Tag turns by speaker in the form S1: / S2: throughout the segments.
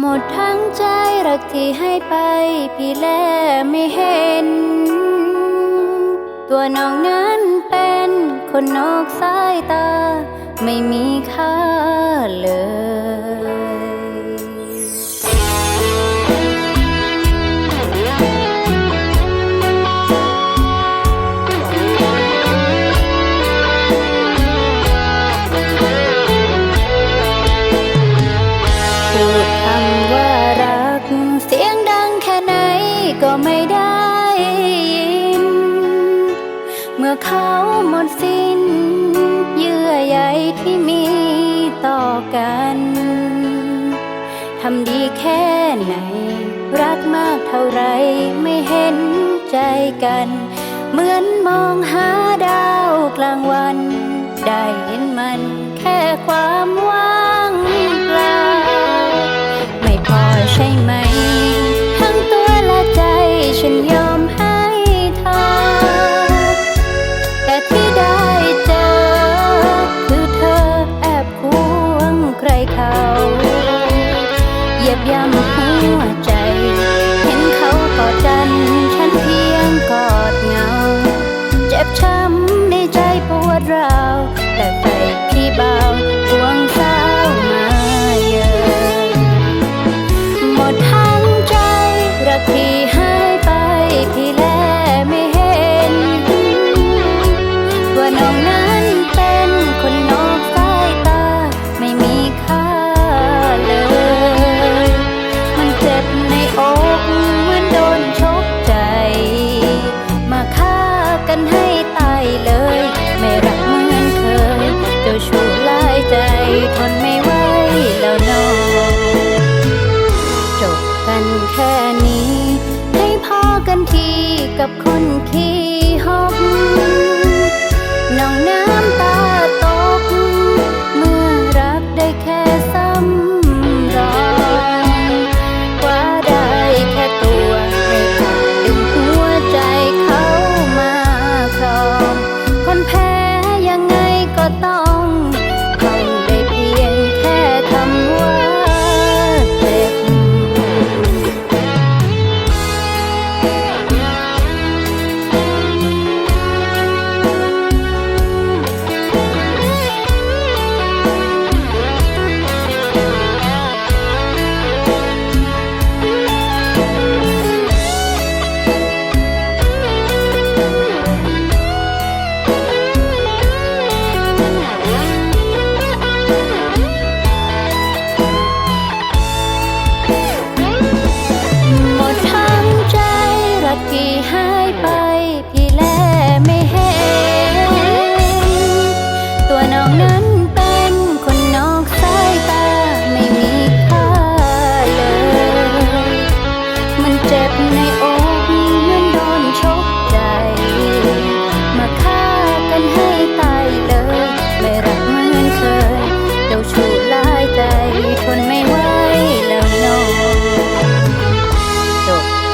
S1: หมดทั้งใจรักที่ให้ไป พี่แลไม่เห็น ตัวน้องนั้นเป็นคนนอกสายตา ไม่มีค่าเลย เขาหมดสิ้น เยื่อใยที่มีต่อกัน ทำดีแค่ไหน รักมากเท่าไรไม่เห็นใจกัน เหมือนมองหาดาวกลางวัน ได้เห็นมันแค่ความ Abbiamo qua นี้ ได้พอกันทีกับคนขี้หกน้องนะ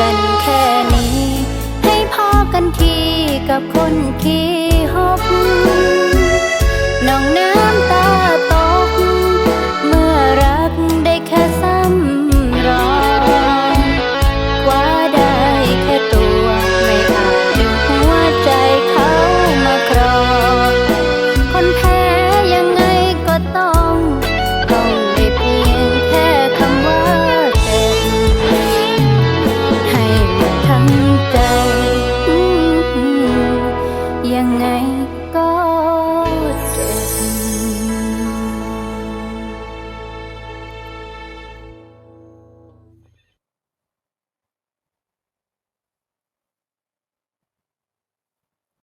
S1: กันแค่นี้ ให้พอกันทีกับคนขี้หกน้องน้ำตา